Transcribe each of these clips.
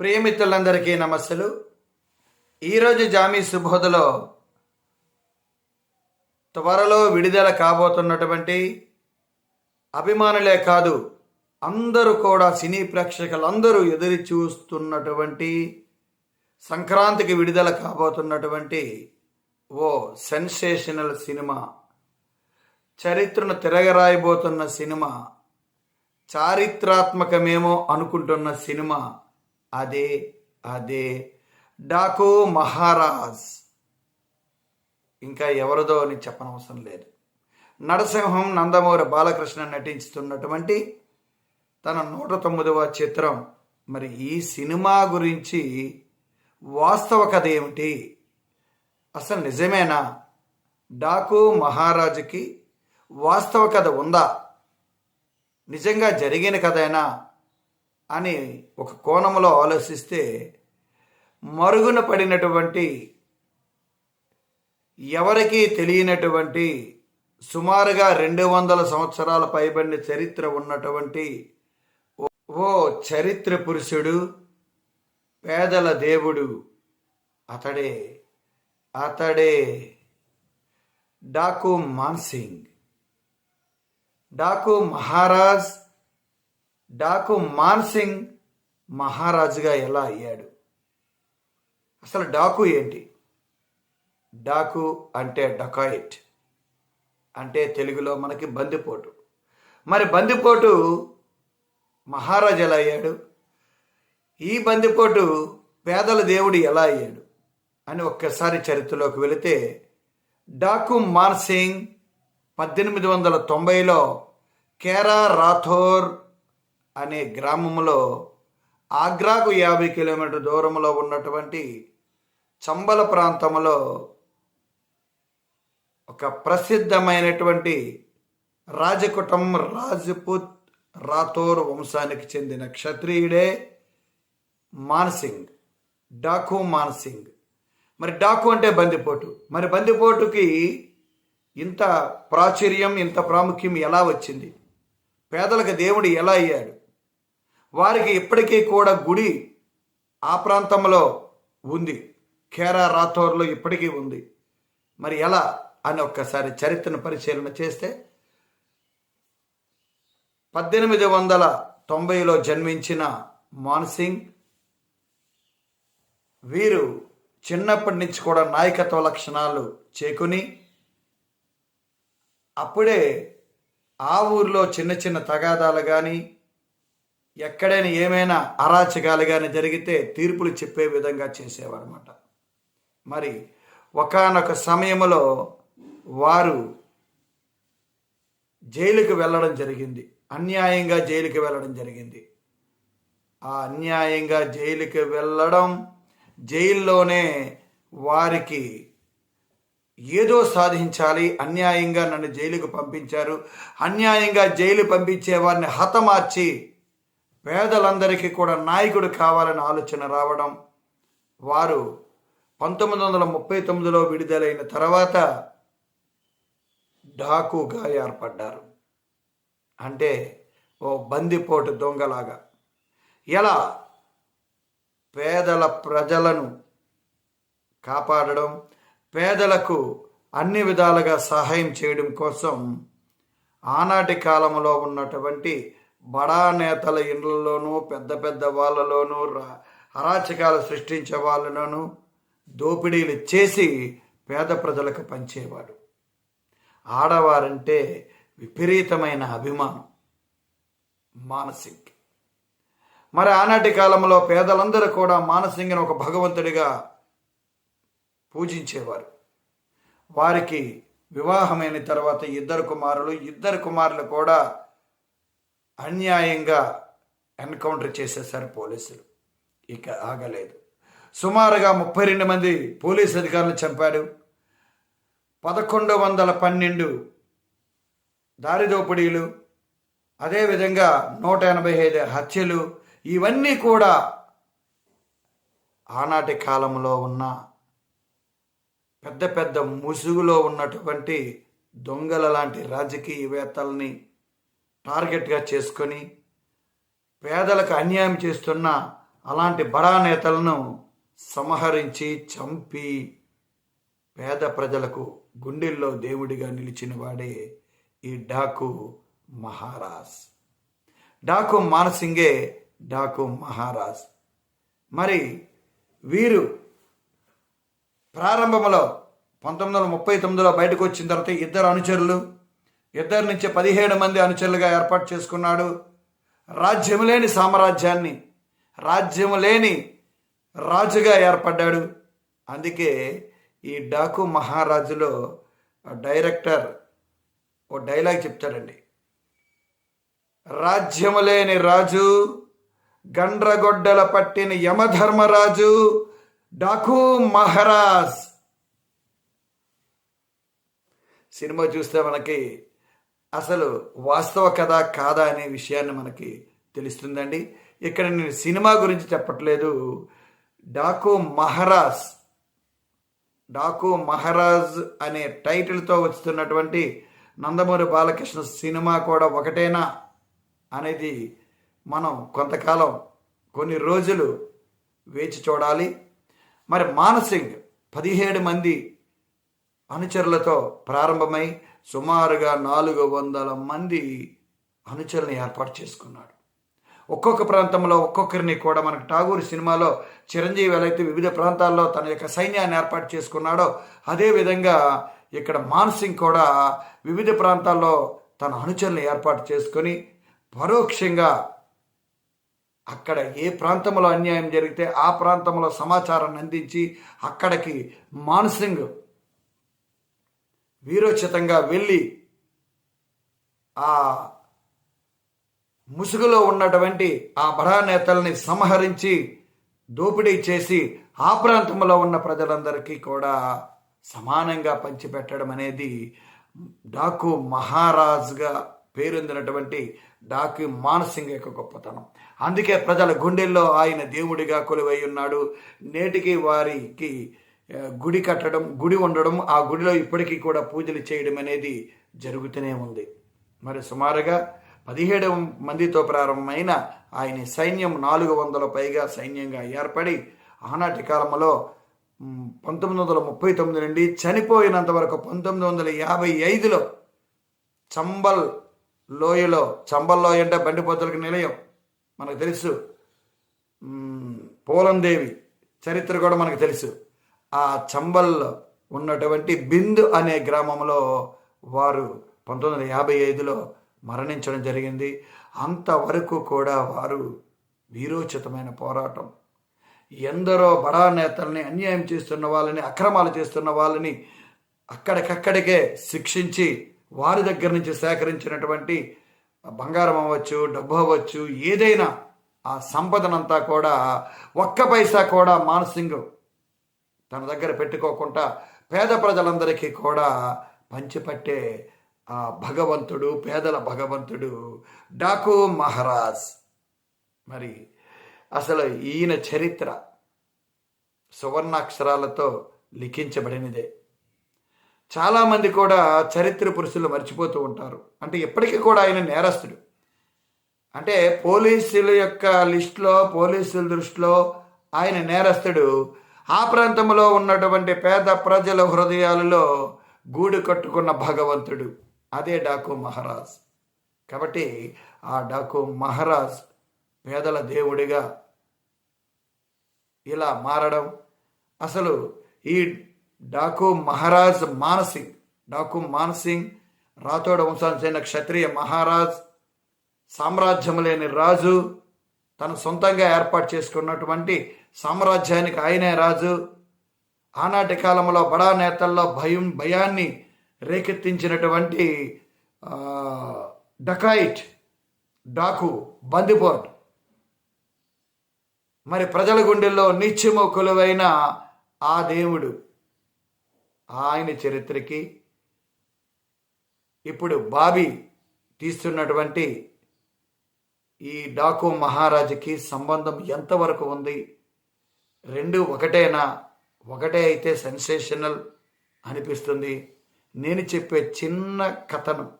ప్రియమిత్రులందరికీ నమస్సులు. ఈరోజు జామీ సుబోధలో త్వరలో విడుదల కాబోతున్నటువంటి అభిమానులే కాదు అందరూ కూడా సినీ ప్రేక్షకులందరూ ఎదురు చూస్తున్నటువంటి సంక్రాంతికి విడుదల కాబోతున్నటువంటి ఓ సెన్సేషనల్ సినిమా చరిత్రను తిరగరాయబోతున్న సినిమా చారిత్రాత్మకమేమో అనుకుంటున్న సినిమా అదే అదే. డాకు మహారాజ్. ఇంకా ఎవరిదో అని చెప్పనవసరం లేదు. నరసింహం నందమూరి బాలకృష్ణ నటిస్తున్నటువంటి తన నూట తొమ్మిదవ చిత్రం. మరి ఈ సినిమా గురించి వాస్తవ కథ ఏమిటి? అసలు నిజమేనా? డాకు మహారాజుకి వాస్తవ కథ ఉందా? నిజంగా జరిగిన కథైనా? అని ఒక కోణంలో ఆలోచిస్తే మరుగున పడినటువంటి ఎవరికీ తెలియనటువంటి సుమారుగా రెండు వందల సంవత్సరాల పైబడిన చరిత్ర ఉన్నటువంటి ఓ చరిత్ర పురుషుడు పేదల దేవుడు అతడే. అతడే డాకు మాన్సింగ్. డాకు మహారాజ్ డాకు మాన్సింగ్ మహారాజుగా ఎలా అయ్యాడు? అసలు డాకు ఏంటి? డాకు అంటే డకాయిట్. అంటే తెలుగులో మనకి బందిపోటు. మరి బందిపోటు మహారాజు ఎలా అయ్యాడు? ఈ బందిపోటు పేదల దేవుడు ఎలా అయ్యాడు? అని ఒక్కసారి చరిత్రలోకి వెళితే డాకు మాన్సింగ్ పద్దెనిమిది వందల తొంభైలో కేరా రాథోర్ అనే గ్రామంలో ఆగ్రాకు యాభై కిలోమీటర్ దూరంలో ఉన్నటువంటి చంబల ప్రాంతంలో ఒక ప్రసిద్ధమైనటువంటి రాజకుటం రాజపుత్ రాథోర్ వంశానికి చెందిన క్షత్రియుడే మాన్సింగ్ డాకు మాన్సింగ్. మరి డాకు అంటే బందిపోటు. మరి బందిపోటుకి ఇంత ప్రాచుర్యం ఇంత ప్రాముఖ్యం ఎలా వచ్చింది? పేదలకు దేవుడు ఎలా అయ్యాడు? వారికి ఇప్పటికీ కూడా గుడి ఆ ప్రాంతంలో ఉంది. ఖేరా రాథోర్లో ఇప్పటికీ ఉంది. మరి ఎలా అని ఒక్కసారి చరిత్రను పరిశీలన చేస్తే పద్దెనిమిది వందల తొంభైలో జన్మించిన మాన్సింగ్ వీరు చిన్నప్పటి నుంచి కూడా నాయకత్వ లక్షణాలు చేకుని అప్పుడే ఆ ఊర్లో చిన్న చిన్న తగాదాలు కానీ ఎక్కడైనా ఏమైనా అరాచకాలు కానీ జరిగితే తీర్పులు చెప్పే విధంగా చేసేవారన్నమాట. మరి ఒకనొక సమయంలో వారు జైలుకు వెళ్ళడం జరిగింది. అన్యాయంగా జైలుకి వెళ్ళడం జరిగింది. ఆ అన్యాయంగా జైలుకి వెళ్ళడం జైల్లోనే వారికి ఏదో సాధించాలి అన్యాయంగా నన్ను జైలుకు పంపించారు అన్యాయంగా జైలు పంపించే వారిని హతమార్చి పేదలందరికీ కూడా నాయకుడు కావాలని ఆలోచన రావడం వారు పంతొమ్మిది వందల ముప్పై తొమ్మిదిలో విడుదలైన తర్వాత డాకుగా ఏర్పడ్డారు. అంటే ఓ బందిపోటు దొంగలాగా. ఎలా? పేదల ప్రజలను కాపాడడం పేదలకు అన్ని విధాలుగా సహాయం చేయడం కోసం ఆనాటి కాలంలో ఉన్నటువంటి బడా నేతల ఇండ్లలోనూ పెద్ద పెద్ద వాళ్ళలోనూ రా- అరాచకాలు సృష్టించే వాళ్ళలోనూ దోపిడీలు చేసి పేద ప్రజలకు పంచేవాడు. ఆడవారంటే విపరీతమైన అభిమానం. మానసింగ్ మరి ఆనాటి కాలంలో పేదలందరూ కూడా మానసింగిని ఒక భగవంతుడిగా పూజించేవారు. వారికి వివాహమైన తర్వాత ఇద్దరు కుమారులు ఇద్దరు కుమారులు కూడా అన్యాయంగా ఎన్కౌంటర్ చేసేశారు పోలీసులు. ఇక ఆగలేదు. సుమారుగా ముప్పై రెండు మంది పోలీస్ అధికారులు చంపారు పదకొండు వందల పన్నెండు దారిదోపిడీలు అదేవిధంగా నూట ఎనభై ఐదు హత్యలు ఇవన్నీ కూడా ఆనాటి కాలంలో ఉన్న పెద్ద పెద్ద ముసుగులో ఉన్నటువంటి దొంగల లాంటి రాజకీయవేత్తల్ని టార్గెట్గా చేసుకొని పేదలకు అన్యాయం చేస్తున్న అలాంటి బడా నేతలను సంహరించి చంపి పేద ప్రజలకు గుండెల్లో దేవుడిగా నిలిచిన వాడే ఈ డాకు మహారాజ్. డాకు మానసింగే డాకు మహారాజ్. మరి వీరు ప్రారంభంలో పంతొమ్మిది వందల ముప్పై తొమ్మిదిలో బయటకు వచ్చిన తర్వాత ఇద్దరు అనుచరులు ఇద్దరి నుంచి పదిహేడు మంది అనుచరులుగా ఏర్పాటు చేసుకున్నాడు. రాజ్యం లేని సామ్రాజ్యాన్ని రాజ్యం లేని రాజుగా ఏర్పడ్డాడు. అందుకే ఈ డాకు మహారాజులో డైరెక్టర్ ఓ డైలాగ్ చెప్తాడండి. రాజ్యము లేని రాజు గండ్రగొడ్డల పట్టిన యమధర్మరాజు డాకు మహారాజ్. సినిమా చూస్తే మనకి అసలు వాస్తవ కథ కాదా అనే విషయాన్ని మనకి తెలుస్తుందండి. ఇక్కడ నేను సినిమా గురించి చెప్పట్లేదు. డాకు మహారాజ్ డాకు మహారాజ్ అనే టైటిల్తో వస్తున్నటువంటి నందమూరి బాలకృష్ణ సినిమా కూడా ఒకటేనా అనేది మనం కొంతకాలం కొన్ని రోజులు వేచి చూడాలి. మరి మానసింగ్ పదిహేడు మంది అనుచరులతో ప్రారంభమై సుమారుగా నాలుగు వందల మంది అనుచరులను ఏర్పాటు చేసుకున్నాడు. ఒక్కొక్క ప్రాంతంలో ఒక్కొక్కరిని కూడా మనకు ఠాగూర్ సినిమాలో చిరంజీవి అయితే వివిధ ప్రాంతాల్లో తన యొక్క సైన్యాన్ని ఏర్పాటు చేసుకున్నాడో అదేవిధంగా ఇక్కడ మాన్సింగ్ కూడా వివిధ ప్రాంతాల్లో తన అనుచరులను ఏర్పాటు చేసుకొని పరోక్షంగా అక్కడ ఏ ప్రాంతంలో అన్యాయం జరిగితే ఆ ప్రాంతంలో సమాచారాన్ని అందించి అక్కడికి మాన్సింగ్ వీరోచితంగా వెళ్ళి ఆ ముసుగులో ఉన్నటువంటి ఆ బడా నేతల్ని సంహరించి దోపిడీ చేసి ఆ ప్రాంతంలో ఉన్న ప్రజలందరికీ కూడా సమానంగా పంచిపెట్టడం అనేది డాకు మహారాజ్గా పేరొందినటువంటి డాకు మానసింగ్ యొక్క గొప్పతనం. అందుకే ప్రజల గుండెల్లో ఆయన దేవుడిగా కొలువై ఉన్నాడు. నేటికి వారికి గుడి కట్టడం గుడి ఉండడం ఆ గుడిలో ఇప్పటికీ కూడా పూజలు చేయడం అనేది జరుగుతూనే ఉంది. మరి సుమారుగా పదిహేడు మందితో ప్రారంభమైన ఆయన సైన్యం నాలుగు వందల పైగా సైన్యంగా ఏర్పడి ఆనాటి కాలంలో పంతొమ్మిది వందల ముప్పై తొమ్మిది నుండి చనిపోయినంత వరకు పంతొమ్మిది వందల యాభై ఐదులో చంబల్ లోయలో చంబల్ లోయ అంటే బండిపోతులకు నిలయం. మనకు తెలుసు. పోలందేవి చరిత్ర కూడా మనకు తెలుసు. ఆ చంబల్లో ఉన్నటువంటి బిందు అనే గ్రామంలో వారు పంతొమ్మిది వందల యాభై ఐదులో మరణించడం జరిగింది. అంతవరకు కూడా వారు వీరోచితమైన పోరాటం. ఎందరో బడా నేతల్ని అన్యాయం చేస్తున్న వాళ్ళని అక్రమాలు చేస్తున్న వాళ్ళని అక్కడికక్కడికే శిక్షించి వారి దగ్గర నుంచి సేకరించినటువంటి బంగారం అవ్వచ్చు డబ్బు అవ్వచ్చు ఏదైనా ఆ సంపదనంతా కూడా ఒక్క పైసా కూడా మానసింగ్ తన దగ్గర పెట్టుకోకుండా పేద ప్రజలందరికీ కూడా పంచిపట్టే ఆ భగవంతుడు పేదల భగవంతుడు డాకు మహారాజ్. మరి అసలు ఈయన చరిత్ర సువర్ణాక్షరాలతో లిఖించబడినదే. చాలామంది కూడా చరిత్ర పురుషులు మర్చిపోతూ ఉంటారు. అంటే ఇప్పటికీ కూడా ఆయన నేరస్తుడు. అంటే పోలీసుల యొక్క లిస్టులో పోలీసుల దృష్టిలో ఆయన నేరస్తుడు ఆ ప్రాంతంలో ఉన్నటువంటి పేద ప్రజల హృదయాలలో గూడు కట్టుకున్న భగవంతుడు అదే డాకు మహారాజ్. కాబట్టి ఆ డాకు మహారాజ్ పేదల దేవుడిగా ఇలా మారడం అసలు ఈ డాకు మహారాజ్ మానసింగ్ డాకు మానసింగ్ రాథోడ వంశానికి చెందిన క్షత్రియ మహారాజ్ సామ్రాజ్యం లేని రాజు తను సొంతంగా ఏర్పాటు చేసుకున్నటువంటి సామ్రాజ్యానికి ఆయనే రాజు. ఆనాటి కాలంలో బడా నేతల్లో భయం భయాన్ని రేకెత్తించినటువంటి డకాయిట్ డాకు బందిపోట్ మరి ప్రజల గుండెల్లో నిత్యము కొలువైన ఆ దేవుడు ఆయన చరిత్రకి ఇప్పుడు బాబీ తీస్తున్నటువంటి ఈ డాకు మహారాజుకి సంబంధం ఎంతవరకు ఉంది? రెండు ఒకటేనా? ఒకటే అయితే సెన్సేషనల్ అనిపిస్తుంది. నేను చెప్పే చిన్న కథను.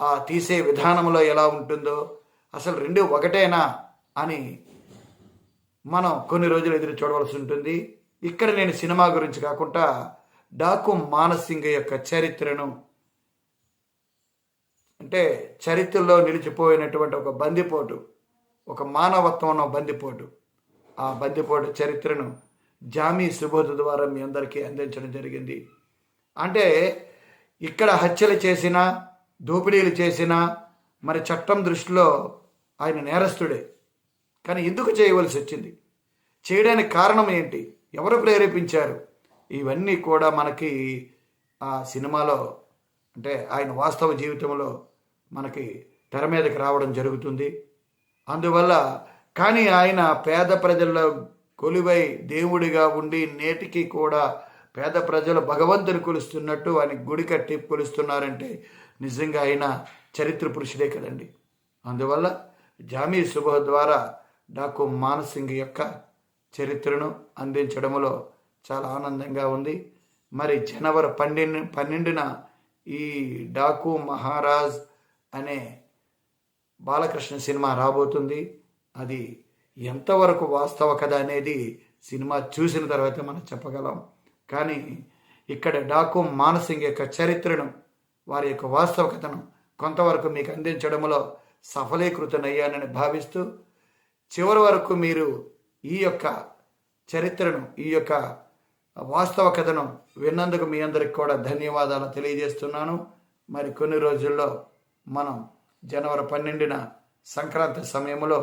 ఆ తీసే విధానంలో ఎలా ఉంటుందో అసలు రెండు ఒకటేనా అని మనం కొన్ని రోజులు ఎదురు చూడవలసి ఉంటుంది. ఇక్కడ నేను సినిమా గురించి కాకుండా డాకు మానసింగ్ యొక్క చరిత్రను అంటే చరిత్రలో నిలిచిపోయినటువంటి ఒక బందిపోటు ఒక మానవత్వం ఉన్న బందిపోటు. ఆ బందిపోటు చరిత్రను జామీ సుబోధ ద్వారా మీ అందరికీ అందించడం జరిగింది. అంటే ఇక్కడ హత్యలు చేసినా దోపిడీలు చేసినా మరి చట్టం దృష్టిలో ఆయన నేరస్తుడే. కానీ ఎందుకు చేయవలసి వచ్చింది? చేయడానికి కారణం ఏంటి? ఎవరు ప్రేరేపించారు? ఇవన్నీ కూడా మనకి ఆ సినిమాలో అంటే ఆయన వాస్తవ జీవితంలో మనకి తెర మీదకి రావడం జరుగుతుంది. అందువల్ల కానీ ఆయన పేద ప్రజల్లో కొలువై దేవుడిగా ఉండి నేటికి కూడా పేద ప్రజలు భగవంతుని కొలుస్తున్నట్టు ఆయన గుడి కట్టి కొలుస్తున్నారంటే నిజంగా ఆయన చరిత్ర పురుషుడే కదండి. అందువల్ల జామీ శుభ ద్వారా డాకు మానసింగ్ యొక్క చరిత్రను అందించడంలో చాలా ఆనందంగా ఉంది. మరి జనవరి పన్నెండు పన్నెండున ఈ డాకు మహారాజ్ అనే బాలకృష్ణ సినిమా రాబోతుంది. అది ఎంతవరకు వాస్తవ కథ అనేది సినిమా చూసిన తర్వాత మనం చెప్పగలం. కానీ ఇక్కడ డాకు మానసింగ్ యొక్క చరిత్రను వారి యొక్క వాస్తవ కథను కొంతవరకు మీకు అందించడంలో సఫలీకృతనయ్యానని భావిస్తూ చివరి వరకు మీరు ఈ యొక్క చరిత్రను ఈ యొక్క వాస్తవ కథను విన్నందుకు మీ అందరికి కూడా ధన్యవాదాలు తెలియజేస్తున్నాను. మరి కొన్ని రోజుల్లో మనం జనవరి పన్నెండున సంక్రాంతి సమయంలో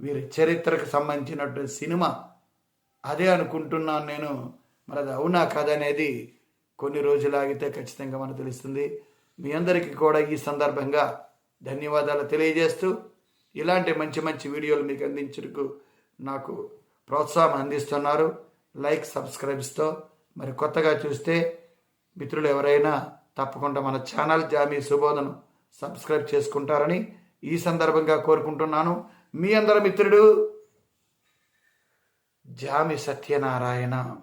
వీరి చరిత్రకు సంబంధించినటువంటి సినిమా అదే అనుకుంటున్నాను నేను. మరి అది అవునా కాదనేది కొన్ని రోజులు ఆగితే ఖచ్చితంగా మనకు తెలుస్తుంది. మీ అందరికీ కూడా ఈ సందర్భంగా ధన్యవాదాలు తెలియజేస్తూ ఇలాంటి మంచి మంచి వీడియోలు మీకు అందించుటకు నాకు ప్రోత్సాహం అందిస్తున్నారు. లైక్ సబ్స్క్రైబ్స్తో మరి కొత్తగా చూస్తే మిత్రులు ఎవరైనా తప్పకుండా మన ఛానల్ జామీ సుబోధను సబ్స్క్రైబ్ చేసుకుంటారని ఈ సందర్భంగా కోరుకుంటున్నాను. మీ అందరి మిత్రుడు జామి సత్యనారాయణ.